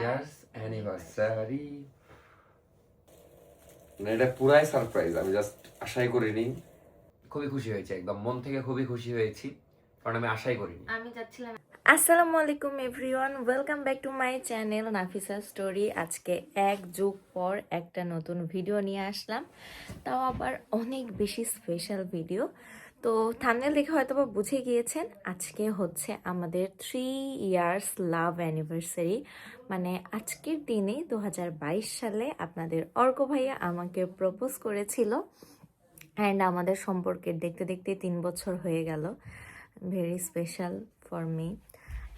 Years anniversary মানে এটা পুরাই সারপ্রাইজ আমি জাস্ট আশাই করিনি। খুবই খুশি হয়েছি একদম মন থেকে খুবই খুশি হয়েছি কারণ আমি আশাই করিনি। আমি যাচ্ছিলাম। আসসালামু আলাইকুম everyone welcome back to my channel Nafisa story আজকে এক যুগ পর একটা নতুন ভিডিও নিয়ে আসলাম। তাও আবার অনেক বেশি স্পেশাল ভিডিও তো থামনেল দেখে হয়তো বা বুঝে গিয়েছেন, আজকে হচ্ছে আমাদের থ্রি ইয়ার্স লাভ অ্যানিভার্সারি মানে আজকের দিনে দু হাজার বাইশ সালে আপনাদের অর্ক ভাইয়া আমাকে প্রপোজ করেছিল অ্যান্ড আমাদের সম্পর্কের দেখতে দেখতে তিন বছর হয়ে গেল। ভেরি স্পেশাল ফর মি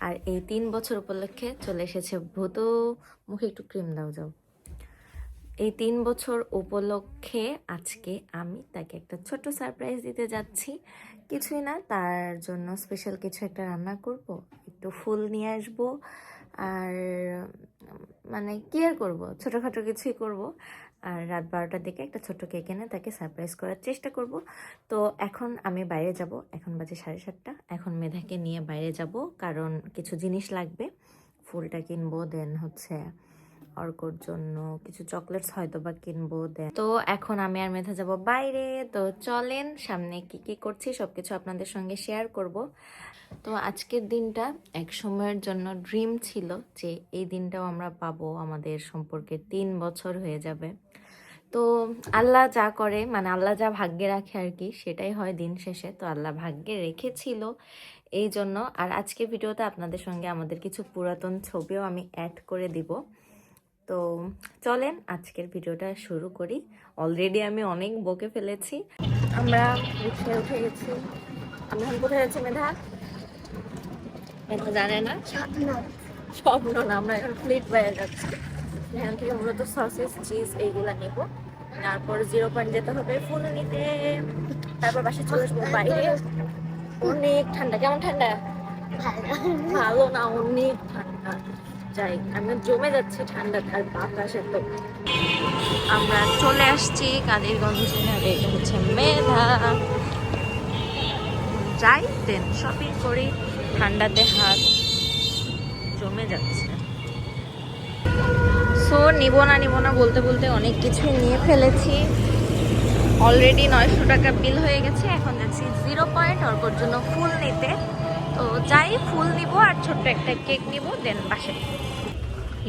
আর এই তিন বছর উপলক্ষে চলে এসেছে, ভূত, মুখে একটু ক্রিম দাও, যাও। এই তিন বছর উপলক্ষে আজকে আমি তাকে একটা ছোট্ট সারপ্রাইজ দিতে যাচ্ছি। কিছুই না, তার জন্য স্পেশাল কিছু একটা রান্না করব, একটু ফুল নিয়ে আসব আর মানে কি আর করব, ছোটোখাটো কিছুই করব। আর রাত বারোটার দিকে একটা ছোট্ট কেক এনে তাকে সারপ্রাইজ করার চেষ্টা করব। তো এখন আমি বাইরে যাব, এখন বাজে সাড়ে সাতটা। এখন মেধাকে নিয়ে বাইরে যাব, কারণ কিছু জিনিস লাগবে। ফুলটা কিনবো, দেন হচ্ছে অর্কর জন্য কিছু চকলেটস হয়তো বা কিনবো, দেন। তো এখন আমি আর মেধা যাব বাইরে। তো চলেন, সামনে কি কি করছি সবকিছু আপনাদের সঙ্গে শেয়ার করব। তো আজকের দিনটা এক সময়ের জন্য ড্রিম ছিল যে এই দিনটাও আমরা পাবো, আমাদের সম্পর্কে তিন বছর হয়ে যাবে। তো আল্লাহ যা করে মানে আল্লাহ যা ভাগ্যে রাখে আর কি, সেটাই হয় দিন শেষে। তো আল্লাহ ভাগ্যে রেখেছিল এই জন্য। আর আজকে ভিডিওতে আপনাদের সঙ্গে আমাদের কিছু পুরাতন ছবিও আমি অ্যাড করে দিব। তো চলেন আজকের ভিডিওটা শুরু করি। অলরেডি আমি অনেক বকে ফেলেছি। আমরা রিক্সায় উঠে গেছি। আমরা কোথায় যাচ্ছি মেধা মেধা জানে না? স্বপ্ন না আমরা এখন ফ্লিট বাইরে যাচ্ছি। এখান থেকে মূলত সসেস চিজ এইগুলো নেব। তারপর জিরো পয়েন্ট যেতে হবে ফুল নিতে তারপর বাসে চলে আসব বাইরে। অনেক ঠান্ডা। কেমন ঠান্ডা? ভালো না, অনেক ঠান্ডা। যাই, আমি জমে যাচ্ছি ঠান্ডা আর বাতাসে তো আমরা চলে আসছি কাদিরগঞ্জে আর এটা হচ্ছে মেধা যাই দেন শপিং করি, ঠান্ডাতে হাত জমে যাচ্ছে। সো নিব না নিব না বলতে বলতে অনেক কিছুই নিয়ে ফেলেছি। অলরেডি নয়শো টাকা বিল হয়ে গেছে, এখন যাচ্ছি জিরো পয়েন্ট অর্কর জন্য ফুল নিতে। তো যাই, ফুল নিব আর ছোট্ট একটা কেক নিব, দেন পাশে।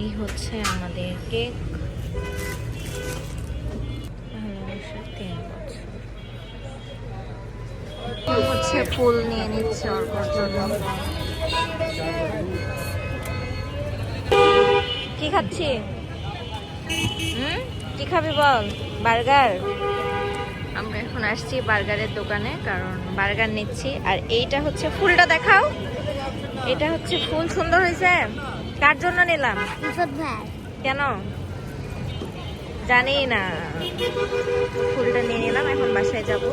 এই হচ্ছে আমাদের কেক। হচ্ছে ফুল নিয়ে নিচ্ছে অর্কর জন্য। কি খাচ্ছি হুম? কি খাবি বল? বার্গার? আমরা এখন আসছি বার্গারের দোকানে কারণ বার্গার নিচ্ছি। আর এইটা হচ্ছে ফুলটা দেখাও। এটা হচ্ছে ফুল। সুন্দর হয়েছে। কার জন্য নিলাম? কেন? জানি না। ফুলটা নিয়ে নিলাম এখন বাসায় যাব।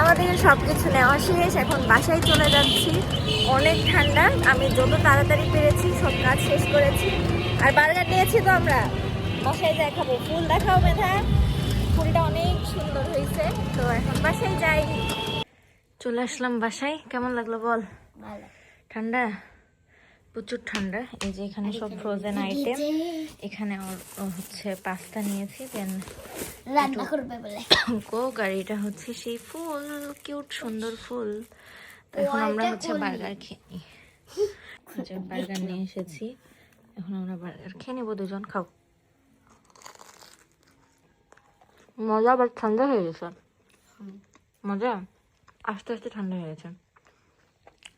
আমাদের সব কিছু নেওয়া শেষ এখন বাসায় চলে যাচ্ছি। অনেক ঠান্ডা আমি যত তাড়াতাড়ি পেরেছি সব কাজ শেষ করেছি। আর বার্গার নিয়েছি তো আমরা। বাসায় যাই খাব। ফুল দেখাও মেধা। ফুলটা অনেক সুন্দর হয়েছে। তো এখন বাসায় যাই। চলে আসলাম বাসায়। কেমন লাগল বল? ঠান্ডা? প্রচুর ঠান্ডা। এই যে এখানে সব ফ্রোজেন আইটেম এখানে হচ্ছে পাস্তা নিয়েছি দেন রান্না করবে বলে। কোক আর এটা হচ্ছে সেই ফুল কিউট সুন্দর ফুল। তো এখন আমরা হচ্ছে বার্গার খেয়ে নিই বার্গার নিয়ে এসেছি। এখন আমরা বার্গার খেয়ে নেব দুজন খাও। মজা আবার ঠান্ডা হয়ে গেছে। মজা? আস্তে আস্তে ঠান্ডা হয়ে গেছে।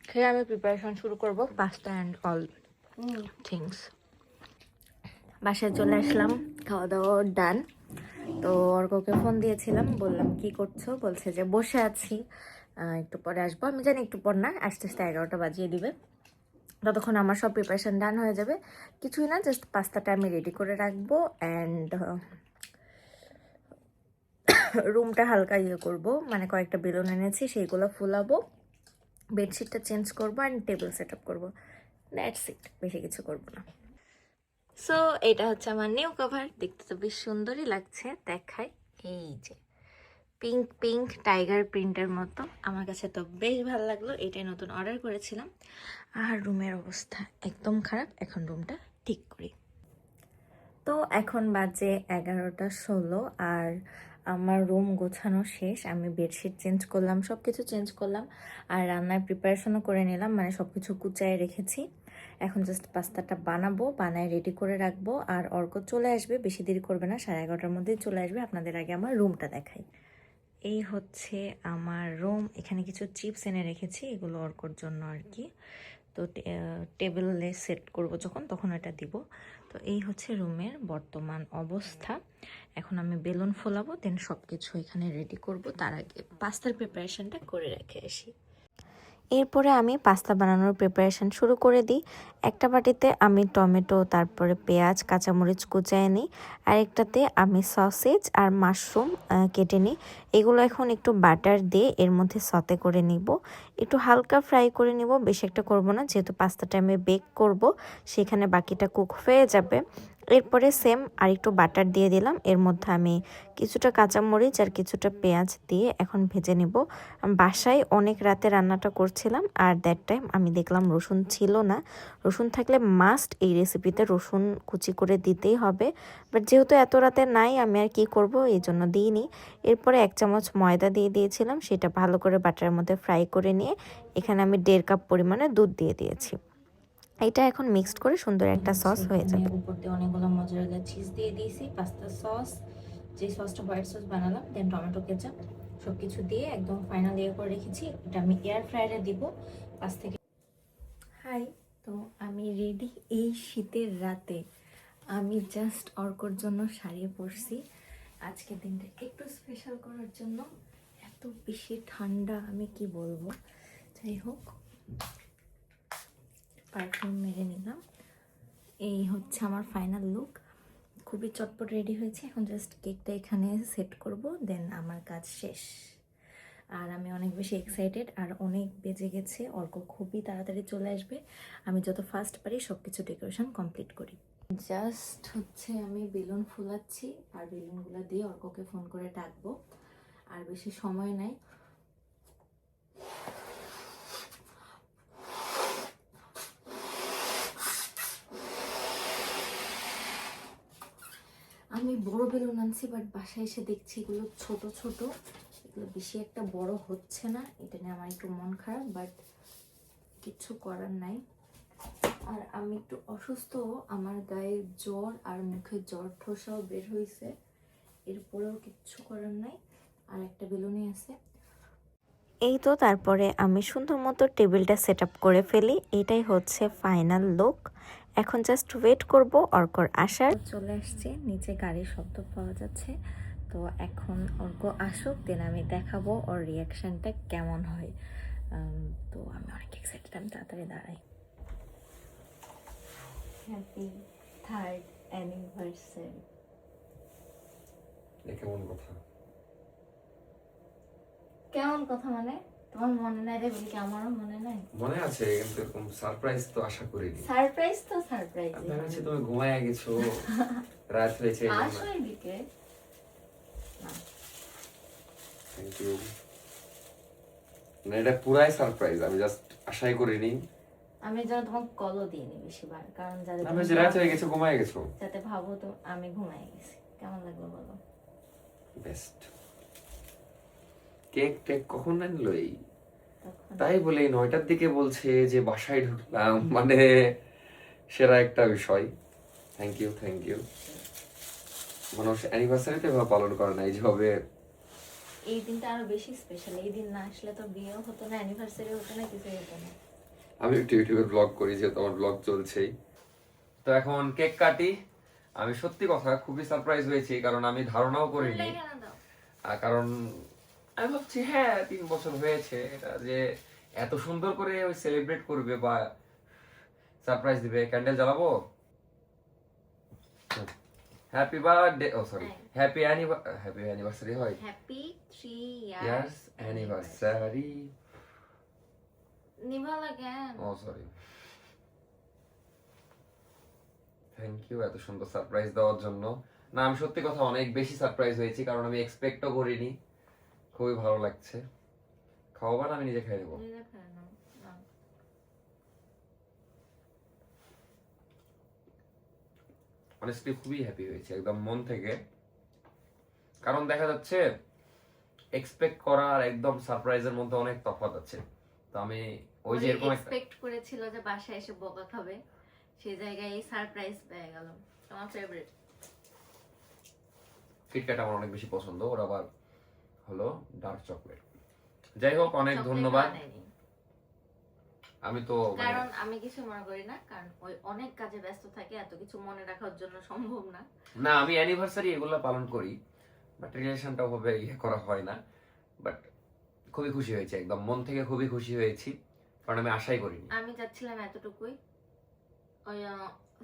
খেয়ে আমি প্রিপারেশন শুরু করব। পাস্তা অ্যান্ড অল থিংস বাসায় চলে আসলাম। খাওয়া দাওয়া ডান তো অর্ককে ফোন দিয়েছিলাম। বললাম, কি করছ? বলছে যে, বসে আছি। একটু পরে আসব। আমি জানি একটু পর না, আস্তে আস্তে এগারোটা বাজিয়ে দিবে। ততক্ষণ আমার সব প্রিপারেশন ডান হয়ে যাবে, কিছুই না জাস্ট পাস্তাটা আমি রেডি করে রাখব অ্যান্ড রুমটা হালকা ইয়ে করব। মানে কয়েকটা বেলুন এনেছি, সেইগুলো ফুলাবো। বেডশিটটা চেঞ্জ করব অ্যান্ড টেবিল সেট আপ করব। দ্যাটস ইট বেশি কিছু করব না। সো এটা হচ্ছে আমার নিউ কভার দেখতে তো বেশ সুন্দরই লাগছে দেখাই এই যে পিঙ্ক পিঙ্ক টাইগার প্রিন্টের মতো। আমার কাছে তো বেশ ভালো লাগল, এটাই নতুন অর্ডার করেছিলাম। আর রুমের অবস্থা একদম খারাপ, এখন রুমটা ঠিক করি। তো এখন বাজে এগারোটা ষোলো, আর আমার রুম গোছানো শেষ, আমি বেডশিট চেঞ্জ করলাম সব কিছু চেঞ্জ করলাম আর রান্নার প্রিপারেশনও করে নিলাম মানে সব কিছু কুচায় রেখেছি। এখন জাস্ট পাস্তাটা বানাবো, বানায় রেডি করে রাখব আর অর্ক চলে আসবে, বেশি দেরি করবে না, সাড়ে এগারোটার মধ্যেই চলে আসবে, আপনাদের আগে আমার রুমটা দেখাই। এই হচ্ছে আমার রুম এখানে কিছু চিপস এনে রেখেছি, এগুলো অর্কর জন্য আর কি। তো টেবিলে সেট করব যখন, তখন এটা দিব। তো এই হচ্ছে রুমের বর্তমান অবস্থা। এখন আমি বেলুন ফোলাবো, দেন সব কিছু এখানে রেডি করব। তার আগে পাস্তার প্রিপারেশনটা করে রেখে আসি। এরপরে আমি পাস্তা বানানোর প্রিপারেশন শুরু করে দিই। একটা বাটিতে আমি টমেটো, তারপরে পেঁয়াজ, কাঁচামরিচ কুচায় নিই। আর একটাতে আমি সসেজ আর মাশরুম কেটে নিই। এগুলো এখন একটু বাটার দিয়ে এর মধ্যে সতে করে নিব। একটু হালকা ফ্রাই করে নিব, বেশি একটা করব না। যেহেতু পাস্তাটা আমি বেক করব, সেখানে বাকিটা কুক হয়ে যাবে। এরপরে সেম আর একটু বাটার দিয়ে দিলাম। এর মধ্যে আমি কিছুটা কাঁচামরিচ আর কিছুটা পেঁয়াজ দিয়ে এখন ভেজে নেব। বাসায় অনেক রাতে রান্নাটা করছিলাম আর দ্যাট টাইম আমি দেখলাম রসুন ছিল না। রসুন থাকলে মাস্ট এই রেসিপিতে রসুন কুচি করে দিতেই হবে। বাট যেহেতু এত রাতে নাই, আমি আর কি করব এই জন্য দিইনি। এরপরে এক চামচ ময়দা দিয়ে দিয়েছিলাম, সেটা ভালো করে বাটারের মধ্যে ফ্রাই করে নিয়ে এখানে আমি দেড় কাপ পরিমাণে দুধ দিয়ে দিয়েছি। এটা এখন মিক্সড করে সুন্দর একটা সস হয়ে যাবে। উপর দিয়ে অনেকগুলো মজারেলা চিজ দিয়ে দিয়েছি পাস্তা সস যে সসটা হোয়াইট সস বানালাম দেন টমেটো কেচাপ সব কিছু দিয়ে একদম ফাইনাল ইয়ে করে রেখেছি। এটা আমি এয়ার ফ্রায়ারে দিব পাঁচ থেকে হাই তো আমি রেডি এই শীতের রাতে। আমি জাস্ট অর্কর জন্য শাড়ি পরছি। আজকের দিনটা একটু স্পেশাল করার জন্য। এত বেশি ঠান্ডা আমি কি বলব? যাই হোক। পারফিউম মেরে নিলাম। এই হচ্ছে আমার ফাইনাল লুক খুবই চটপট রেডি হয়েছে। এখন জাস্ট কেকটা এখানে সেট করব দেন আমার কাজ শেষ। আর আমি অনেক বেশি এক্সাইটেড আর অনেক বেজে গেছে। অর্ক খুবই তাড়াতাড়ি চলে আসবে। আমি যত ফাস্ট পারি সব কিছু ডেকোরেশন কমপ্লিট করি। জাস্ট হচ্ছে আমি বেলুন ফুলাচ্ছি। আর বেলুনগুলো দিয়ে অর্ককে ফোন করে ডাকবো। আর বেশি সময় নাই। আমি বড় বেলুন আনছি বাট বাসায় এসে দেখছি এগুলো ছোট ছোট। এগুলো বেশি একটা বড় হচ্ছে না, এটা নিয়ে আমার একটু মন খারাপ বাট কিচ্ছু করার নাই। আর আমি একটু অসুস্থ, আমার গায়ে জ্বর আর মুখে জ্বর ঠোসাও বের হয়েছে এরপরেও কিচ্ছু করার নাই। আর একটা বেলুনই আছে। এই তো তারপরে আমি সুন্দর মতো টেবিলটা সেট করে ফেলি, এটাই হচ্ছে ফাইনাল লুক। এখন জাস্ট ওয়েট করব অর্কর আসার। চলে আসছে নিচে গাড়ির শব্দ পাওয়া যাচ্ছে। তো এখন অর্ক আসুক দেন আমি দেখাবো ওর রিয়াকশনটা কেমন হয়। তো আমি অনেক এক্সাইটেড আমি তাড়াতাড়ি দাঁড়াই। হ্যাপি থার্ড অ্যানিভার্সারি কেমন কথা? কেমন কথা মানে? তোমার মনে নাই রে বলি কি আমারও মনে নাই? মনে আছে কিন্তু এরকম সারপ্রাইজ তো আশা করিনি। সারপ্রাইজ তো সারপ্রাইজ আমি ভেবেছি তুমি ঘুমায় গেছো রাত হয়েছে আসো এদিকে। থ্যাংক ইউ না এটা পুরাই সারপ্রাইজ আমি জাস্ট আশাই করিনি। আমি যেন তোমাকে কলও দিইনি বেশিবার কারণ যাতে আমি যে রাত হয়ে গেছে ঘুমায় গেছো। যাতে ভাবো তো আমি ঘুমাই গেছি। কেমন লাগল বলো? বেস্ট কেক টেক কখন আনলো এই? তাই বলে এই নয়টার দিকে বলছে যে বাসায় ঢুকলাম মানে সেরা একটা বিষয়। থ্যাংক ইউ থ্যাংক ইউ মানুষ অ্যানিভার্সারিতে এভাবে পালন করে না এই যেভাবে এই দিনটা আরও বেশি স্পেশাল এই দিন না আসলে তো বিয়েও হতো না অ্যানিভার্সারি হতো না কিছুই হতো না। আমি একটু ইউটিউবে ব্লগ করি যেহেতু আমার ব্লগ চলছেই। তো এখন কেক কাটি। আমি সত্যি কথা খুবই সারপ্রাইজ হয়েছি কারণ আমি ধারণাও করিনি। আর কারণ আমি ভাবছি হ্যাঁ তিন বছর হয়েছে এটা যে এত সুন্দর করে ওই সেলিব্রেট করবে বা সারপ্রাইজ দিবে ক্যান্ডেল জ্বালাবো? হ্যাপি বার্থডে ও সরি হ্যাঁ। হ্যাপি হ্যাপি অ্যানিভার্সারি হয়। হ্যাপি থ্রি ইয়ার্স অ্যানিভার্সারি নিভা লাগে ও সরি থ্যাংক ইউ এত সুন্দর সারপ্রাইজ দেওয়ার জন্য। না আমি সত্যি কথা অনেক বেশি সারপ্রাইজ হয়েছি কারণ আমি এক্সপেক্টও করিনি। খুবই ভালো লাগছে। খাওয়াবো না আমি নিজে খাই নেব। অনেস্টলি খুবই হ্যাপি হয়েছে একদম মন থেকে। কারণ দেখা যাচ্ছে এক্সপেক্ট করা আর একদম সারপ্রাইজের মধ্যে অনেক তফাৎ আছে। তো আমি ওই যে এরকম এক্সপেক্ট করেছিল যে বাসায় এসে বকা খাবে সেই জায়গায় এই সারপ্রাইজ পেয়ে গেল আমার ফেভারিট কিটক্যাট আমার অনেক বেশি পছন্দ ওর আবার হলো ডার্ক চকলেট যাই হোক অনেক ধন্যবাদ। আমি তো মানে কারণ আমি কিছু মনে করি না কারণ ওই অনেক কাজে ব্যস্ত থাকে এত কিছু মনে রাখার জন্য সম্ভব না। না আমি অ্যানিভার্সারি এগুলো পালন করি বাট রিলেশনটা ওভাবে ইয়ে করা হয় না। বাট খুবই খুশি হয়েছে একদম মন থেকে খুবই খুশি হয়েছি কারণ আমি আশাই করিনি। আমি যাচ্ছিলাম এতটুকুই। ওই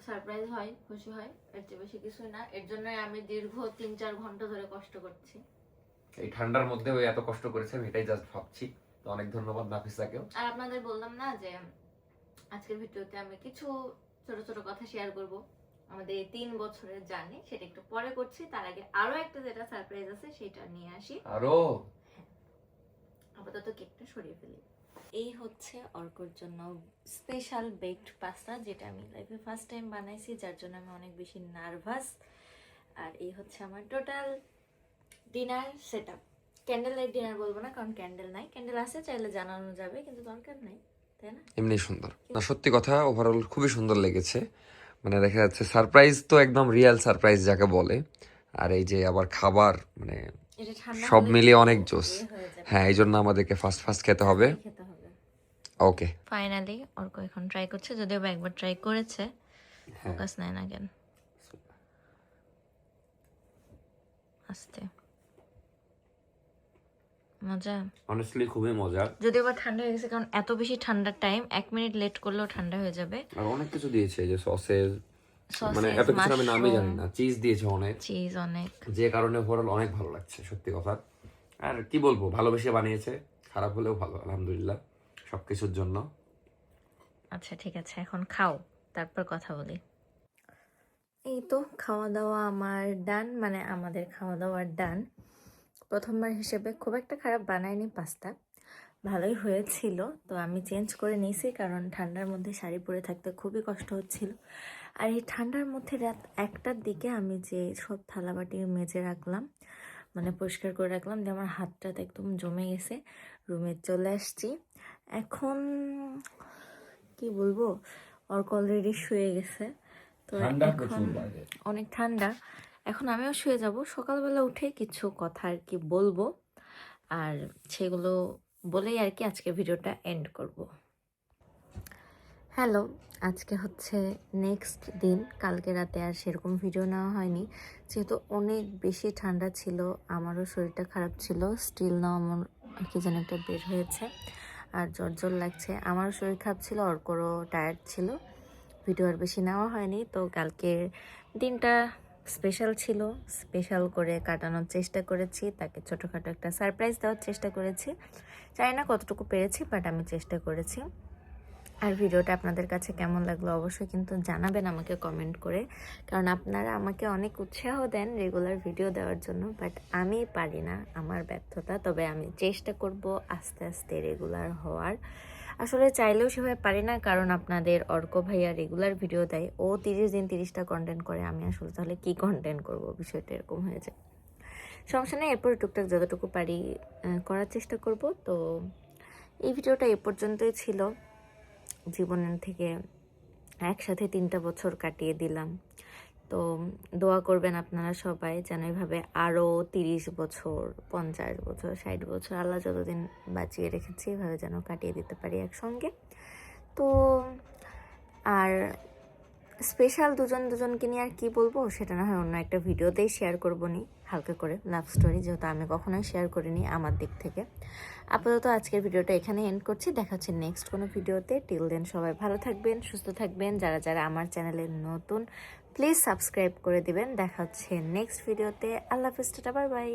সারপ্রাইজ হয় খুশি হয় এর চেয়ে বেশি কিছুই না। এর জন্য আমি দীর্ঘ তিন চার ঘণ্টা ধরে কষ্ট করছি। এই ঠান্ডার মধ্যে ওই এত কষ্ট করেছে আমি এটাই জাস্ট ভাবছি। তো অনেক ধন্যবাদ নাফিসাকেও। আর আপনাদের বললাম না যে আজকের ভিডিওতে আমি কিছু ছোট ছোট কথা শেয়ার করব। আমাদের এই তিন বছরের জার্নি সেটা একটু পরে করছি। তার আগে আরও একটা যেটা সারপ্রাইজ আছে সেটা নিয়ে আসি। আরও? আপাতত কেকটা সরিয়ে ফেলি। এই হচ্ছে অর্কর জন্য স্পেশাল বেকড পাস্তা যেটা আমি লাইফে ফার্স্ট টাইম বানাইছি যার জন্য আমি অনেক বেশি নার্ভাস আর এই হচ্ছে আমার total dinner set up candle light dinner বলব না কারণ ক্যান্ডেল নাই। ক্যান্ডেল আছে চাইলে জানানো যাবে কিন্তু দরকার নাই তাই না? এমনি সুন্দর। না সত্যি কথা ওভারঅল খুবই সুন্দর লেগেছে। মানে দেখা যাচ্ছে সারপ্রাইজ তো একদম রিয়েল সারপ্রাইজ যাকে বলে। আর এই যে আবার খাবার মানে সব মিলিয়ে অনেক জোস হয়ে। হ্যাঁ এই জন্য আমাদেরকে ফার্স্ট ফার্স্ট খেতে হবে। ওকে ফাইনালি অর্ক এখন ট্রাই করছে যদিও বা একবার ট্রাই করেছে। হ্যাঁ। ফোকাস নেয় না কেন আস্তে। মজা। অনেস্টলি খুবই মজা। যদিও বা ঠান্ডা হয়ে গেছে কারণ এত বেশি ঠান্ডার টাইম এক মিনিট লেট করলেও ঠান্ডা হয়ে যাবে। আর অনেক কিছু দিয়েছে যে সসেজ মানে এত কিছু আমি নামই জানি না। চিজ দিয়েছে অনেক। চিজ অনেক। যে কারণে ওভারঅল অনেক ভালো লাগছে সত্যি কথা। আর কি বলব ভালোবেসে বানিয়েছে খারাপ হলেও ভালো আলহামদুলিল্লাহ সবকিছুর জন্য। আচ্ছা ঠিক আছে এখন খাও তারপর কথা বলি। এই তো খাওয়া দাওয়া আমার ডান মানে আমাদের খাওয়া দাওয়ার ডান প্রথমবার হিসেবে খুব একটা খারাপ বানায়নি পাস্তা। ভালোই হয়েছিল তো আমি চেঞ্জ করে নিয়েছি কারণ ঠান্ডার মধ্যে শাড়ি পরে থাকতে খুবই কষ্ট হচ্ছিল। আর এই ঠান্ডার মধ্যে রাত একটার দিকে আমি যে সব থালাবাটি মেজে রাখলাম মানে পরিষ্কার করে রাখলাম যে আমার হাতটা একদম জমে গেছে রুমে চলে আসছি। এখন কি বলব অর্ক অলরেডি শুয়ে গেছে। তো এখন অনেক ঠান্ডা এখন আমিও শুয়ে যাব। সকালবেলা উঠে কিছু কথা আর কি বলব। আর সেগুলো বলেই আর কি আজকে ভিডিওটা এন্ড করব। হ্যালো, আজকে হচ্ছে নেক্সট দিন। কালকে রাতে আর সেরকম ভিডিও নেওয়া হয়নি। যেহেতু অনেক বেশি ঠান্ডা ছিল, আমারও শরীরটা খারাপ ছিল স্টিল নাও আমার আর কি যেন একটা বের হয়েছে। আর জ্বর জ্বর লাগছে, আমারও শরীর খারাপ ছিল, অর্করও টায়ার্ড ছিল। ভিডিও আর বেশি নেওয়া হয়নি, তো কালকের দিনটা স্পেশাল ছিল, স্পেশাল করে কাটানোর চেষ্টা করেছি, তাকে ছোটোখাটো একটা সারপ্রাইজ দেওয়ার চেষ্টা করেছি। জানি না কতটুকু পেরেছি বাট আমি চেষ্টা করেছি। আর ভিডিওটা আপনাদের কাছে কেমন লাগল অবশ্যই কিন্তু জানাবেন আমাকে কমেন্ট করে। কারণ আপনারা আমাকে অনেক উৎসাহ দেন রেগুলার ভিডিও দেওয়ার জন্য বাট আমি পারি না আমার ব্যর্থতা, তবে আমি চেষ্টা করব আস্তে আস্তে রেগুলার হওয়ার। আসলে চাইলেও সেভাবে পারি না, কারণ আপনাদের অর্ক ভাইয়া রেগুলার ভিডিও দেয়। ও তিরিশ দিন তিরিশটা কন্টেন্ট করে, আমি আসলে তাহলে কি কন্টেন্ট করব? বিষয়টা এরকম হয়ে যায়। সমস্যা নেই এরপর টুকটাক যতটুকু পারি করার চেষ্টা করব। তো এই ভিডিওটা এ পর্যন্তই ছিল। জীবনের থেকে একসাথে তিনটা বছর কাটিয়ে দিলাম। তো দোয়া করবেন আপনারা সবাই যেন এভাবে আরও তিরিশ বছর, পঞ্চাশ বছর, ষাট বছর আল্লাহ যতদিন বাঁচিয়ে রেখেছি, এভাবে যেন কাটিয়ে দিতে পারি একসঙ্গে। তো, আর স্পেশাল দুজন দুজনকে নিয়ে আর কি বলব? সেটা না হয় অন্য একটা ভিডিওতেই শেয়ার করব নি, হালকা করে লাভ স্টোরি যেহেতু আমি কখনোই শেয়ার করিনি আমার দিক থেকে। আপাতত আজকের ভিডিওটা এখানে এন্ড করছি। দেখা হচ্ছে নেক্সট কোনো ভিডিওতে টিল দেন সবাই ভালো থাকবেন, সুস্থ থাকবেন। যারা যারা আমার চ্যানেলে নতুন প্লিজ সাবস্ক্রাইব করে দিবেন। দেখা হচ্ছে নেক্সট ভিডিওতে আল্লাহ হাফিজ, টাটা বাই বাই